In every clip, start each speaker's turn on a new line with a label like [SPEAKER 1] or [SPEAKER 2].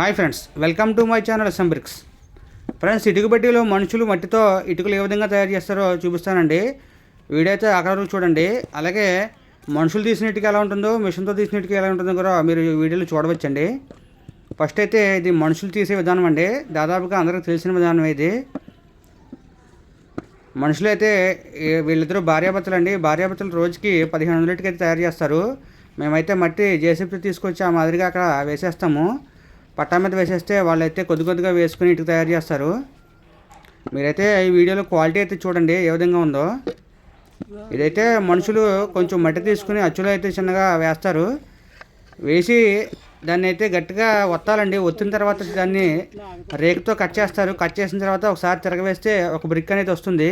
[SPEAKER 1] Hi friends welcome to my channel అసెంబ్రిక్స్. Friends ఇటుక బట్టీలో మనుషులు మట్టితో ఇటుకలు ఏ విధంగా తయారు చేస్తారో చూపిస్తానండి. వీడియో అయితే అక్కడ చూడండి. అలాగే మనుషులు తీసిన ఇటుక ఎలా ఉంటుందో మిషన్తో తీసిన ఇటుక ఎలా ఉంటుందో కూడా మీరు వీడియోలో చూడవచ్చండి. ఫస్ట్ అయితే ఇది మనుషులు తీసే విధానం అండి. దాదాపుగా అందరికీ తెలిసిన విధానం ఇది. మనుషులు అయితే వీళ్ళిద్దరూ భార్యాభర్తలు అండి భార్యాభర్తలు రోజుకి పదిహేను వందల ఇటుక అయితే తయారు చేస్తారు. మేమైతే మట్టి జేసీపీ తీసుకొచ్చి ఆ మాదిరిగా అక్కడ వేసేస్తాము. పట్టా మీద వేసేస్తే వాళ్ళైతే కొద్ది కొద్దిగా వేసుకుని ఇటుకు తయారు చేస్తారు. మీరైతే ఈ వీడియోలో క్వాలిటీ అయితే చూడండి ఏ విధంగా ఉందో. ఇదైతే మనుషులు కొంచెం మట్టి తీసుకుని అచ్చులో అయితే చిన్నగా వేస్తారు. వేసి దాన్ని అయితే గట్టిగా ఒత్తాలండి. ఒత్తిన తర్వాత దాన్ని రేకుతో కట్ చేస్తారు. కట్ చేసిన తర్వాత ఒకసారి తిరగవేస్తే ఒక బ్రిక్ అనేది వస్తుంది.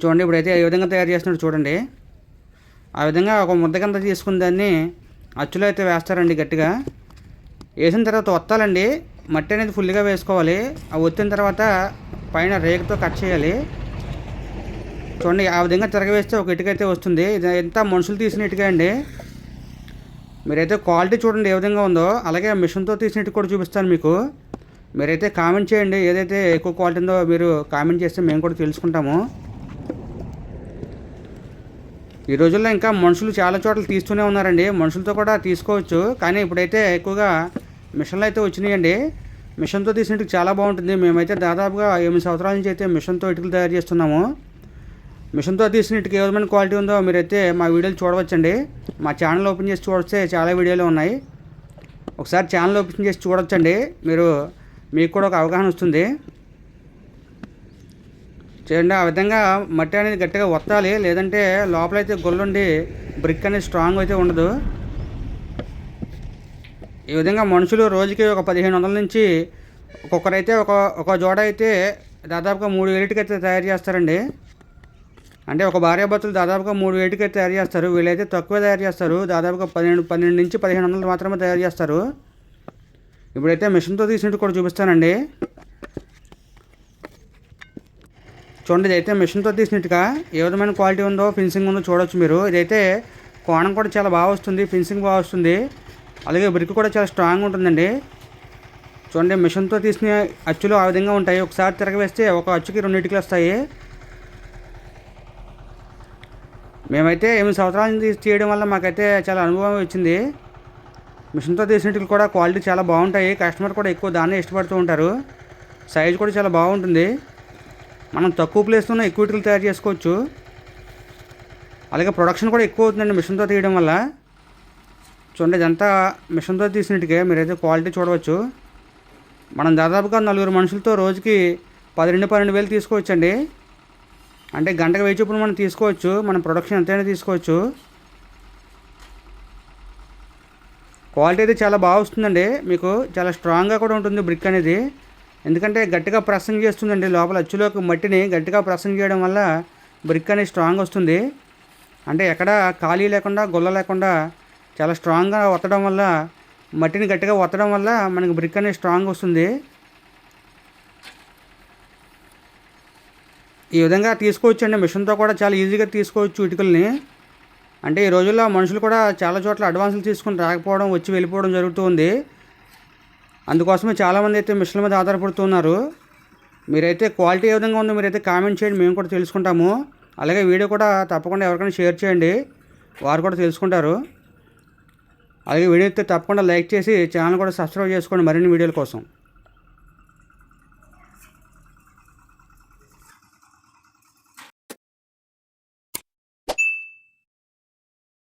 [SPEAKER 1] చూడండి ఇప్పుడైతే ఏ విధంగా తయారు చేస్తున్నాడు చూడండి. ఆ విధంగా ఒక ముద్ద కింద తీసుకుని దాన్ని అచ్చులో అయితే వేస్తారండి గట్టిగా. వేసిన తర్వాత ఒత్తాలండి. మట్టి అనేది ఫుల్గా వేసుకోవాలి. ఆ ఒత్తిన తర్వాత పైన రేకుతో కట్ చేయాలి. చూడండి ఆ విధంగా తిరగవేస్తే ఒక ఇటుక అయితే వస్తుంది. ఇది ఎంత మనుషులు తీసిన ఇటుక అండి. మీరైతే క్వాలిటీ చూడండి ఏ విధంగా ఉందో. అలాగే మిషన్తో తీసిన ఇటుక కూడా చూపిస్తాను మీకు. మీరైతే కామెంట్ చేయండి. ఏదైతే ఎక్కువ క్వాలిటీ ఉందో మీరు కామెంట్ చేస్తే మేము కూడా తెలుసుకుంటాము. ఈ రోజుల్లో ఇంకా మనుషులు చాలా చోట్ల తీస్తూనే ఉన్నారండి. మనుషులతో కూడా తీసుకోవచ్చు. కానీ ఇప్పుడైతే ఎక్కువగా మిషన్లు అయితే వచ్చినాయండి. మిషన్తో తీసినట్టు చాలా బాగుంటుంది. మేమైతే దాదాపుగా ఎనిమిది సంవత్సరాల నుంచి అయితే మిషన్తో ఇటుకలు తయారు చేస్తున్నాము. మిషన్తో తీసిన ఇటుక ఏ విధమైన క్వాలిటీ ఉందో మీరైతే మా వీడియోలు చూడవచ్చండి. మా ఛానల్ ఓపెన్ చేసి చూడొస్తే చాలా వీడియోలు ఉన్నాయి. ఒకసారి ఛానల్ ఓపెన్ చేసి చూడొచ్చండి. మీరు మీకు కూడా ఒక అవగాహన వస్తుంది. చేయండి ఆ విధంగా మట్టి అనేది గట్టిగా ఒత్తాలి. లేదంటే లోపలైతే గొల్లుండి బ్రిక్ అనేది స్ట్రాంగ్ అయితే ఉండదు. ఈ విధంగా మనుషులు రోజుకి ఒక పదిహేను వందల నుంచి ఒక్కొక్కరైతే ఒక ఒక జోడ అయితే దాదాపుగా మూడు వేలిటికి అయితే తయారు చేస్తారండి. అంటే ఒక భార్యాభర్తలు దాదాపుగా మూడు వేటికి అయితే తయారు చేస్తారు. వీళ్ళైతే తక్కువ తయారు చేస్తారు. దాదాపుగా పన్నెండు పన్నెండు నుంచి పదిహేను వందలు మాత్రమే తయారు చేస్తారు. ఇప్పుడైతే మిషన్తో తీసినట్టు కూడా చూపిస్తానండి. చూడండి ఇదైతే మిషన్తో తీసినట్టుగా ఏ విధమైన క్వాలిటీ ఉందో ఫినిషింగ్ ఉందో చూడవచ్చు మీరు. ఇదైతే కోణం కూడా చాలా బాగా వస్తుంది ఫినిషింగ్ బాగా వస్తుంది. అలాగే బ్రిక్ కూడా చాలా స్ట్రాంగ్ ఉంటుందండి. చూడండి మిషన్తో తీసిన అచ్చులు ఆ విధంగా ఉంటాయి. ఒకసారి తిరగవేస్తే ఒక అచ్చుకి రెండింటికి వస్తాయి. మేమైతే ఎనిమిది సంవత్సరాల నుంచి చేయడం వల్ల మాకైతే చాలా అనుభవం వచ్చింది. మిషన్తో తీసినట్లు కూడా క్వాలిటీ చాలా బాగుంటాయి. కస్టమర్ కూడా ఎక్కువ దాన్నే ఇష్టపడుతూ ఉంటారు. సైజ్ కూడా చాలా బాగుంటుంది. మనం తక్కువ ప్లేస్లోనే ఎక్కువ ఇటుకలు తయారు చేసుకోవచ్చు. అలాగే ప్రొడక్షన్ కూడా ఎక్కువ అవుతుందండి మిషన్తో తీయడం వల్ల. చూడండి ఇదంతా మిషన్తో తీసినట్టుగా మీరైతే క్వాలిటీ చూడవచ్చు. మనం దాదాపుగా నలుగురు మనుషులతో రోజుకి పన్నెండు పన్నెండు వేలు తీసుకోవచ్చండి. అంటే గంటకు వెయ్యి చొప్పున మనం తీసుకోవచ్చు. మన ప్రొడక్షన్ ఎంతైనా తీసుకోవచ్చు. క్వాలిటీ అయితే చాలా బాగా వస్తుందండి. మీకు చాలా స్ట్రాంగ్గా కూడా ఉంటుంది బ్రిక్ అనేది. ఎందుకంటే గట్టిగా ప్రెస్సింగ్ చేస్తుందండి లోపల అచ్చులోకి మట్టిని. గట్టిగా ప్రెస్సింగ్ చేయడం వల్ల బ్రిక్ అనేది స్ట్రాంగ్ వస్తుంది. అంటే ఎక్కడ ఖాళీ లేకుండా గొల్ల లేకుండా చాలా స్ట్రాంగ్గా ఒత్తడం వల్ల మట్టిని గట్టిగా ఒత్తడం వల్ల మనకి బ్రిక్ అనేది స్ట్రాంగ్ వస్తుంది. ఈ విధంగా తీసుకోవచ్చు అండి. మిషన్తో కూడా చాలా ఈజీగా తీసుకోవచ్చు ఇటుకల్ని. అంటే ఈ రోజుల్లో మనుషులు కూడా చాలా చోట్ల అడ్వాన్సులు తీసుకుని రాకపోవడం వచ్చి వెళ్ళిపోవడం జరుగుతూ ఉంది. అందుకోసమే చాలామంది అయితే మిషన్ల మీద ఆధారపడుతున్నారు. మీరైతే క్వాలిటీ ఏ విధంగా ఉందో మీరైతే కామెంట్ చేయండి. మేము కూడా తెలుసుకుంటాము. అలాగే వీడియో కూడా తప్పకుండా ఎవరికైనా షేర్ చేయండి. వారు కూడా తెలుసుకుంటారు. అలాగే వీడియో అయితే తప్పకుండా లైక్ చేసి ఛానల్ కూడా సబ్స్క్రైబ్ చేసుకోండి మరిన్ని వీడియోల కోసం.